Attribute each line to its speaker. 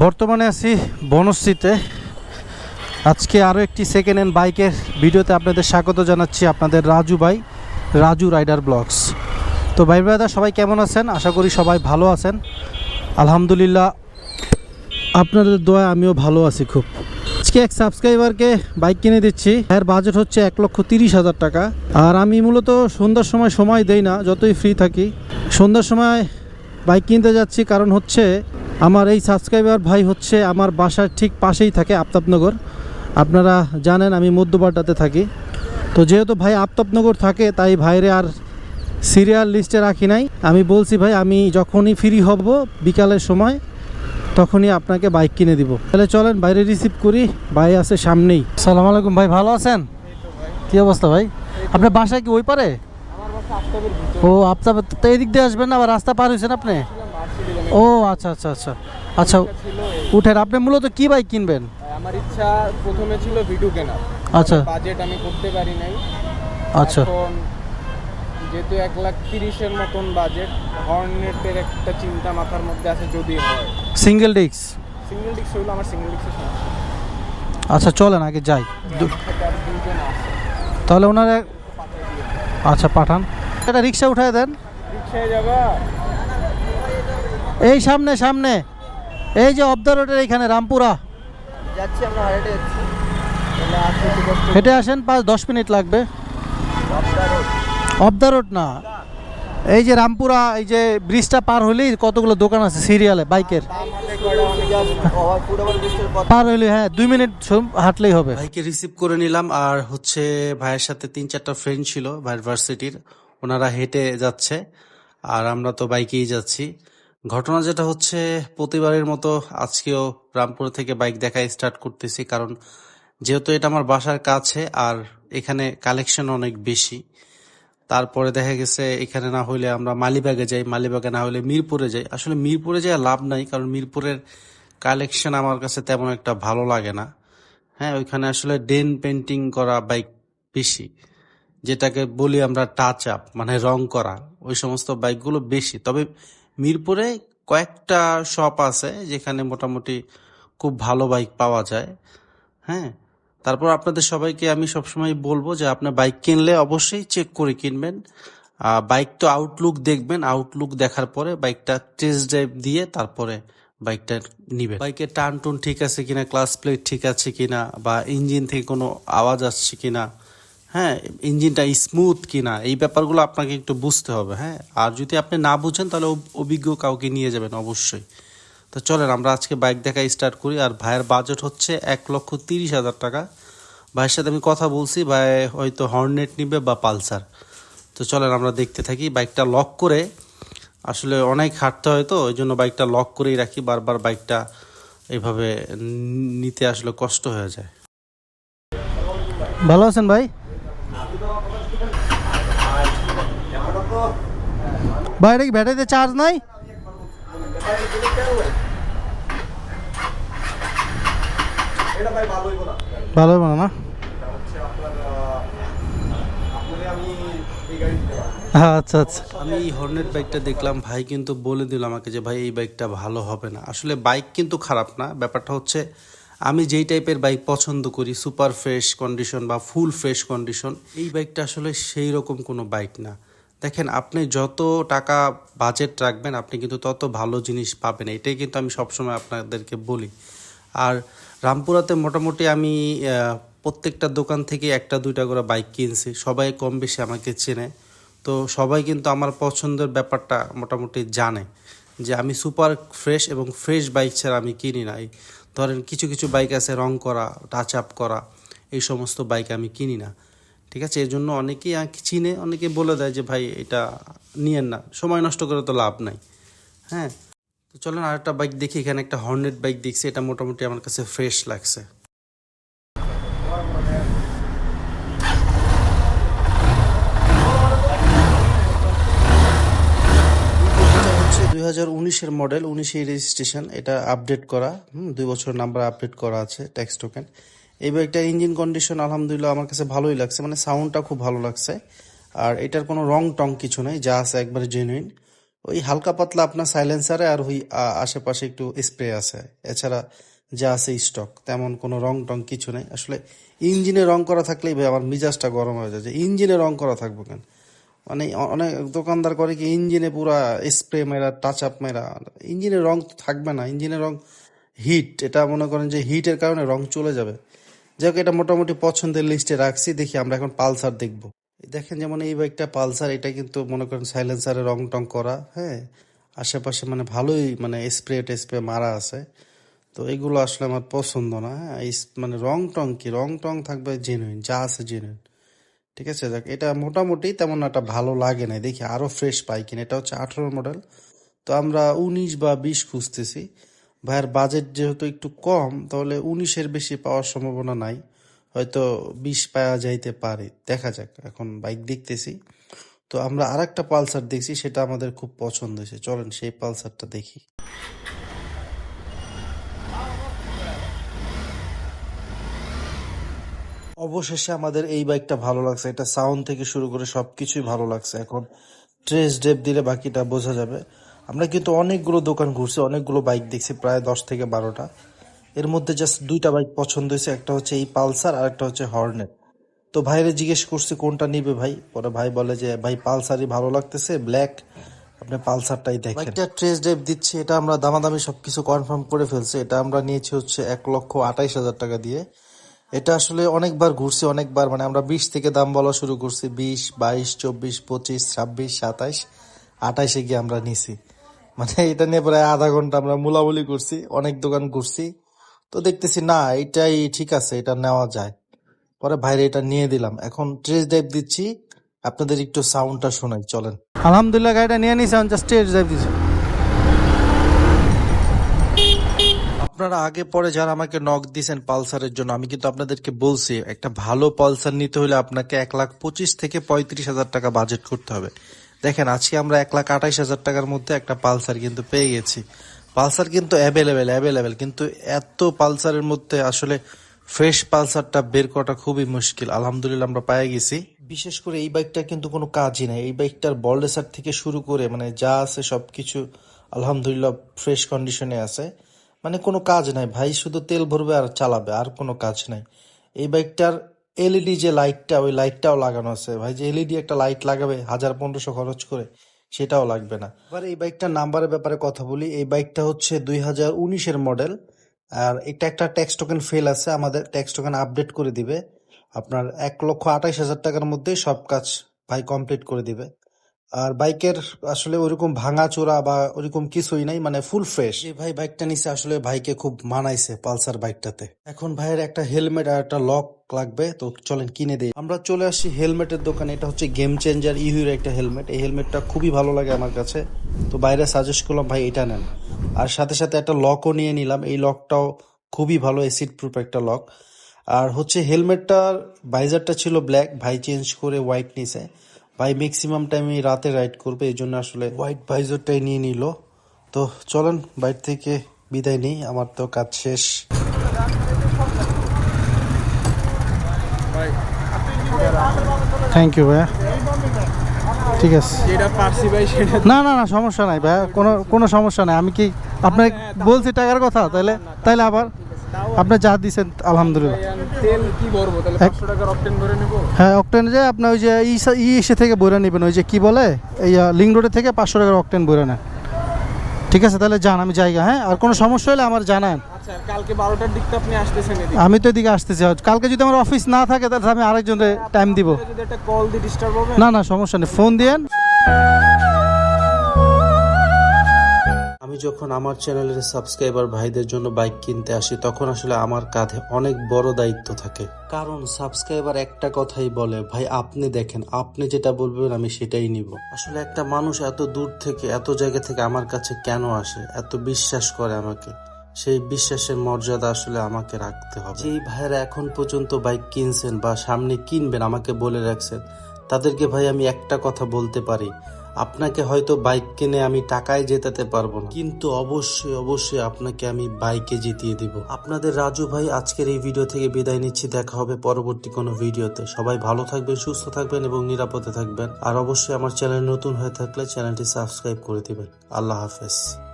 Speaker 1: বর্তমানে আছি বনশ্রীতে। আজকে আরও একটি সেকেন্ড হ্যান্ড বাইকের ভিডিওতে আপনাদের স্বাগত জানাচ্ছি আপনাদের রাজু ভাই, রাজু রাইডার ব্লগস। তো ভাই ব্রাদার, সবাই কেমন আছেন? আশা করি সবাই ভালো আছেন। আলহামদুলিল্লাহ, আপনাদের দোয়া আমিও ভালো আছি খুব। আজকে এক সাবস্ক্রাইবারকে বাইক কিনে দিচ্ছি। এর বাজেট হচ্ছে এক লক্ষ তিরিশ হাজার টাকা। আর আমি মূলত সন্ধ্যার সময় সময় দেই না, যতই ফ্রি থাকি। সন্ধ্যার সময় বাইক কিনতে যাচ্ছি, কারণ হচ্ছে আমার এই সাবস্ক্রাইবার ভাই হচ্ছে আমার বাসার ঠিক পাশেই থাকে আফতাবনগর। আপনারা জানেন আমি মধ্যবাড্ডাতে থাকি। তো যেহেতু ভাই আফতাবনগর থাকে তাই ভাইরে আর সিরিয়াল লিস্টে রাখি নাই। আমি বলছি ভাই আমি যখনই ফ্রি হব বিকালের সময় তখনই আপনাকে বাইক কিনে দিব। তাহলে চলেন বাইরে রিসিভ করি ভাই আছে সামনেই। সালাম আলাইকুম ভাই ভালো আছেন? কি অবস্থা ভাই? আপনার বাসায় কি ওই পারে? ও আপনার তো এদিক দিয়ে আসবেন না আবার রাস্তা পার হয়েছেন আপনি? ও আচ্ছা আচ্ছা আচ্ছা। আচ্ছা উঠেন আপনি মূলত কি বাইক কিনবেন?
Speaker 2: আমার ইচ্ছা প্রথমে ছিল ভিডিও কেনার।
Speaker 1: আচ্ছা।
Speaker 2: বাজেট আমি করতে পারি নাই।
Speaker 1: আচ্ছা।
Speaker 2: যেহেতু এক লাখ তিরিশের মতন বাজেট হর্নেটের একটা চিন্তা মাথার মধ্যে আছে যদি হয়।
Speaker 1: সিঙ্গেল ডিস্ক
Speaker 2: সিঙ্গেল ডিক্স হইল আমার সিঙ্গেল ডিক্সের সমস্যা।
Speaker 1: আচ্ছা চলেন আগে যাই। তাহলে ওনারা আচ্ছা পাঠান। একটা রিক্সা উঠায় দেন।
Speaker 2: রিক্সায় যাবা?
Speaker 1: এই সামনে সামনে। এই যে অবদা রোডের এইখানে রামপুরা।
Speaker 2: যাচ্ছি আমরা হাইটে
Speaker 1: হেঁটে আসেন পাঁচ দশ মিনিট লাগবে। অবদা রোড। না। এই যে রামপুরা এই যে ব্রিজটা পার হলেই কতগুলো দোকান আছে সিরিয়ালে বাইকের। পার হইলে হ্যাঁ দুই মিনিট হাঁটলেই হবে। ভাইকে রিসিভ করে নিলাম আর হচ্ছে ভাইয়ের সাথে তিন চারটা ফ্রেন্ড ছিল ভাইয়ের ভার্সিটির ওনারা হেঁটে যাচ্ছে আর আমরা তো বাইকেই যাচ্ছি। ঘটনা যেটা হচ্ছে, প্রতিবারের মতো আজকেও রামপুর থেকে বাইক দেখা স্টার্ট করতেছি, কারণ যেহেতু এটা আমার বাসার কাছে আর এখানে কালেকশন অনেক বেশি, তারপরে দেখা গেছে এখানে না হইলে আমরা মালিবাগে যাই, মালিবাগে না হলে মিরপুরে যাই। আসলে মিরপুরে যাই লাভ নাই, কারণ মিরপুরের কালেকশন আমার কাছে তেমন একটা ভালো লাগে না। হ্যাঁ ওইখানে আসলে ডেন পেন্টিং করা বাইক বেশি, যেটাকে বলি আমরা টাচ আপ মানে রং করা, ওই সমস্ত বাইকগুলো বেশি। তবে মিরপুরে কয়েকটা শপ আছে যেখানে মোটামুটি খুব ভালো বাইক পাওয়া যায়। হ্যাঁ? তারপর আপনাদের সবাইকে আমি সবসময় বলব যে আপনার বাইক কিনলে অবশ্যই চেক করে কিনবেন। বাইক তো আউটলুক দেখবেন আউটলুক দেখার পরে বাইকটা টেস্ট ড্রাইভ দিয়ে তারপরে বাইকটা নিবেন। বাইকের টান টুন ঠিক আছে কিনা ক্লাস প্লেট ঠিক আছে কিনা, বা ইঞ্জিন থেকে কোনো আওয়াজ আসছে কিনা হ্যাঁ ইঞ্জিনটা স্মুথ কিনা, এই ব্যাপারগুলো আপনাকে একটু বুঝতে হবে হ্যাঁ? আর যদি আপনি না বুঝেন, তাহলে অভিজ্ঞ কাউকে নিয়ে যাবেন অবশ্যই। তো চলেন, আমরা আজকে বাইক দেখা স্টার্ট করি, আর ভাইয়ের বাজেট হচ্ছে এক লক্ষ তিরিশ হাজার টাকা। ভাইয়ের সাথে আমি কথা বলছি, ভাই হয়তো হর্নেট নিবে বা পালসার। তো চলেন, আমরা দেখতে থাকি বাইকটা লক করে, আসলে অনেক হাঁটতে হয় তো, ওই জন্য বাইকটা লক করেই রাখি, বারবার বাইকটা এইভাবে নিতে আসলে কষ্ট হয়ে যায়। ভালো আছেন ভাই? বাইরে কি ব্যাটারিতে চার্জ নাই?
Speaker 2: এটা ভালো হইব না
Speaker 1: আচ্ছা আচ্ছা। আমি এই হর্নেট বাইকটা দেখলাম, ভাই কিন্তু বলে দিল আমাকে যে, ভাই, এই বাইকটা ভালো হবে না। আসলে বাইক কিন্তু খারাপ না, ব্যাপারটা হচ্ছে আমি যেই টাইপের বাইক পছন্দ করি সুপার ফ্রেশ কন্ডিশন বা ফুল ফ্রেশ কন্ডিশন এই বাইকটা আসলে সেই রকম কোনো বাইক না। দেখেন, আপনি যত টাকা বাজেট রাখবেন, আপনি কিন্তু তত ভালো জিনিস পাবেন। এটাই কিন্তু আমি সবসময় আপনাদেরকে বলি। আর রামপুরাতে মোটামুটি আমি প্রত্যেকটা দোকান থেকে একটা, দুইটা করে বাইক কিনছি। সবাই কম বেশি আমাকে চেনে। তো সবাই কিন্তু আমার পছন্দের ব্যাপারটা মোটামুটি জানে যে আমি সুপার ফ্রেশ এবং ফ্রেশ বাইক ছাড়া আমি কিনি না। ধরেন, কিছু কিছু বাইক আছে রং করা টাচ আপ করা, এই সমস্ত বাইক আমি কিনি না। ঠিক আছে? এর জন্য অনেকেই আমাকে চিনে, অনেকে বলে দেয় যে, ভাই, এটা নিয়েন না। সময় নষ্ট করে তো লাভ নাই। হ্যাঁ? তো চলেন আরেকটা বাইক দেখি। এখানে একটা হর্নেট বাইক দেখছি। এটা মোটামুটি আমার কাছে ফ্রেশ লাগছে। দুই হাজার উনিশের মডেল উনিশে রেজিস্ট্রেশন এটা আপডেট করা। হুম, দুই বছর নাম্বার আপডেট করা আছে ট্যাক্স টোকেন এই বাইকটার ইঞ্জিন কন্ডিশন আলহামদুলিল্লাহ আমার কাছে ভালোই লাগছে। মানে সাউন্ডটা খুব ভালো লাগছে। আর এটার কোনো রং টং কিছু নেই, যা আছে একবারে জেনুইন ওই হালকা পাতলা আপনার সাইলেন্সারে আর ওই আশেপাশে একটু স্প্রে আছে। এছাড়া যা আছে স্টক তেমন কোনো রং টং কিছু নেই। আসলে ইঞ্জিনে রং করা থাকলেই ভাই আমার মিজাজটা গরম হয়ে যায় যে ইঞ্জিনে রং করা থাকব কেন? মানে অনেক দোকানদার করে কি ইঞ্জিনে পুরা স্প্রে মেরা টাচ আপ মেরা ইঞ্জিনে রং থাকবে না। ইঞ্জিনে রং হিট এটা মনে করেন যে হিটের কারণে রং চলে যাবে। যাই হোক এটা মোটামুটি পছন্দের লিস্টে রাখছি। দেখি আমরা এখন পালসার দেখব। দেখেন যেমন এই বাইকটা পালসার, এটা কিন্তু মনে করেন সাইলেন্সারে রং টং করা হ্যাঁ? আশেপাশে মানে ভালোই মানে স্প্রে টেস্প্রে মারা আছে। তো এগুলো আসলে আমার পছন্দ না হ্যাঁ? মানে রং টং কি? রং টং থাকবে জেনুইন যা আছে জেনুইন ঠিক আছে? দেখ এটা মোটামুটি তেমন একটা ভালো লাগে না দেখি আরও ফ্রেশ পাই কিনা। এটা হচ্ছে আঠেরো মডেল তো আমরা উনিশ বা বিশ খুঁজতেছি। ভাইয়ের বাজেট যেহেতু একটু কম, তাহলে উনিশের বেশি পাওয়ার সম্ভাবনা নাই। হয়তো বিশ পাওয়া যাইতে পারে। দেখা যাক, এখন বাইক দেখতেছি। তো আমরা আর একটা পালসার দেখছি, সেটা আমাদের খুব পছন্দ হয়েছে। চলেন সেই পালসারটা দেখি। অবশেষে আমাদের এই বাইকটা ভালো লাগছে। এটা সাউন্ড থেকে শুরু করে সবকিছুই ভালো লাগছে। এখন ট্রেস ডেপ দিলে বাকিটা বোঝা যাবে। আমরা কিন্তু অনেকগুলো দোকান ঘুরছি, অনেকগুলো বাইক দেখছি, প্রায় দশ থেকে বারোটা। এর মধ্যে জাস্ট দুইটা বাইক পছন্দ হয়েছে, একটা হচ্ছে এই পালসার আর একটা হচ্ছে হর্নেট। তো ভাইরে জিজ্ঞেস করছি, কোনটা নিবে ভাই? পরে ভাই বলে যে, ভাই, পালসারই ভালো লাগতেছে ব্ল্যাক আপনি পালসারটাই দেখেন। বাইকটা ট্রেস ড্রাইভ দিচ্ছি, এটা আমরা দামাদামি সবকিছু কনফার্ম করে ফেলছি। এটা আমরা নিয়েছি হচ্ছে এক লক্ষ আঠাইশ হাজার টাকা দিয়ে। এটা আসলে অনেকবার ঘুরছি, অনেকবার মানে আমরা বিশ থেকে দাম বলা শুরু করছি, বিশ, বাইশ, চব্বিশ, পঁচিশ, ছাব্বিশ, সাতাইশ, আঠাইশে গিয়ে আমরা নিছি। মানে এটা নিয়ে প্রায় আধা ঘণ্টা আমরা মুলামুলি করছি অনেক দোকান ঘুরছি তো দেখতেছি না এটাই ঠিক আছে এটা নেওয়া যায়। পরে ভাইরে এটা নিয়ে দিলাম। এখন ট্রেস ড্রাইভ দিচ্ছি। আপনাদের একটু সাউন্ডটা শোনাই চলেন।
Speaker 3: আলহামদুলিল্লাহ গাড়িটা নিয়ে নিছি আমি জাস্ট টেস্ট ড্রাইভ দিচ্ছি
Speaker 1: আপনারা আগে পরে যারা আমাকে নক দিয়েছেন পালসারের জন্য আমি কিন্তু আপনাদেরকে বলছি একটা ভালো পালসার নিতে হলে আপনাকে এক লাখ পঁচিশ থেকে পঁয়ত্রিশ হাজার টাকা বাজেট করতে হবে। দেখেন, আজকে আমরা এক লাখ আঠাইশ হাজার টাকার মধ্যে একটা পালসার কিন্তু পেয়ে গেছি। পালসার কিন্তু অ্যাভেলেবেল অ্যাভেলেবেল কিন্তু এত পালসারের মধ্যে আসলে ফ্রেশ পালসারটা বের করাটা খুবই মুশকিল। আলহামদুলিল্লাহ আমরা পেয়ে গেছি। বিশেষ করে এই বাইকটা কিন্তু কোনো কাজই নাই। এই বাইকটার বলডেসার থেকে শুরু করে মানে যা আছে সব কিছু আলহামদুলিল্লাহ ফ্রেশ কন্ডিশনে আছে। মানে কোনো কাজ নাই। ভাই শুধু তেল ভরবে আর চালাবে, আর কোনো কাজ নাই। এই বাইকটার এলইডি যে লাইটটা ওই লাইটটাও লাগানো আছে। ভাই, যে এলইডি একটা লাইট লাগাবে, হাজার পনেরোশো খরচ করে, সেটাও লাগবে না। এবার এই বাইকটার নাম্বারের ব্যাপারে কথা বলি। এই বাইকটা হচ্ছে দুই হাজার উনিশের মডেল আর এটা একটা ট্যাক্স টোকেন ফেল আছে, আমাদের ট্যাক্স টোকেন আপডেট করে দিবে। আপনার এক লক্ষ আঠাইশ হাজার টাকার মধ্যে সব কাজ ভাই কমপ্লিট করে দিবে। আর বাইকের আসলে ওরকম ভাঙা চোরা বা ওরকম কিছুই নাই মানে ফুল ফ্রেশ এই ভাই বাইকটা নিছে আসলে ভাইকে খুব মানাইছে পালসার বাইকটাতে এখন ভাইয়ের একটা হেলমেট আর একটা লক লাগবে, তো চলেন কিনে দিই। আমরা চলে আসি হেলমেটের দোকানে, এটা হচ্ছে গেম চেঞ্জার ইহুর একটা হেলমেট। এই হেলমেটটা খুবই ভালো লাগে আমার কাছে। তো বাইরে সাজেস্ট করলাম, ভাই, এটা নেন। আর সাথে সাথে একটা লকও নিয়ে নিলাম। এই লকটাও খুবই ভালো অ্যাসিড প্রুফ একটা লক আর হচ্ছে হেলমেটটার ভাইজারটা ছিল ব্ল্যাক ভাই চেঞ্জ করে হোয়াইট নিছে। ভাই ম্যাক্সিমাম টাইমে রাতে রাইড করবে, এই জন্য আসলে হোয়াইট ভাইজারটাই নিয়ে নিল। তো চলেন, বাইর থেকে বিদায় নিই, আমার তো কাজ শেষ।
Speaker 3: থ্যাংক ইউ ভাইয়া। ঠিক আছে। না না না সমস্যা নাই ভাইয়া। কোনো কোনো সমস্যা নাই। আমি কি আপনার বলছি টাকার কথা? তাহলে তাহলে আবার আপনি যা দিচ্ছেন আলহামদুলিল্লাহ। হ্যাঁ অকটেন যে আপনার ওই যে ই ই এসে থেকে বইরা নেবেন। ওই যে কি বলে? এই লিঙ্ক রোডে থেকে পাঁচশো টাকার অকটেন বইরা নেন। ঠিক আছে তাহলে যান আমি জায়গা হ্যাঁ? আর কোনো সমস্যা হলে আমার জানান।
Speaker 2: কালকে বারোটার দিক তো আপনি আসতেছেন এদিকে।
Speaker 3: আমি তো এদিকে আসতেছি। কালকে যদি আমার অফিস না থাকে তাহলে আমি আরেকজনের টাইম দিব।
Speaker 2: যদি একটা কল দিয়ে ডিস্টার্ব হবে
Speaker 3: না না সমস্যা নেই। ফোন দিয়েন।
Speaker 1: আমি যখন আমার চ্যানেলের সাবস্ক্রাইবার ভাইদের জন্য বাইক কিনতে আসি তখন আসলে আমার কাঁধে অনেক বড় দায়িত্ব থাকে। কারণ সাবস্ক্রাইবার একটা কথাই বলে ভাই আপনি দেখেন আপনি যেটা বলবেন আমি সেটাই নিব। আসলে একটা মানুষ এত দূর থেকে এত জায়গা থেকে আমার কাছে কেন আসে? এত বিশ্বাস করে আমাকে। সেই বিশ্বাসের মর্যাদা আসলে আমাকে রাখতে হবে। যেই ভাইয়েরা এখন পর্যন্ত বাইক কিনছেন বা সামনে কিনবেন, আমাকে বলে রাখছেন, তাদেরকে ভাই আমি একটা কথা বলতে পারি। আপনাকে হয়তো বাইক কিনে আমি টাকায় জেতাতে পারব না। কিন্তু অবশ্যই অবশ্যই আপনাকে আমি বাইকে জিতিয়ে দিব। আপনাদের রাজু ভাই আজকের এই ভিডিও থেকে বিদায় নিচ্ছি। দেখা হবে পরবর্তী কোনো ভিডিওতে সবাই ভালো থাকবেন, সুস্থ থাকবেন এবং নিরাপদে থাকবেন। আর অবশ্যই আমার চ্যানেল নতুন হয়ে থাকলে চ্যানেলটি সাবস্ক্রাইব করে দিবেন। আল্লাহ হাফেজ।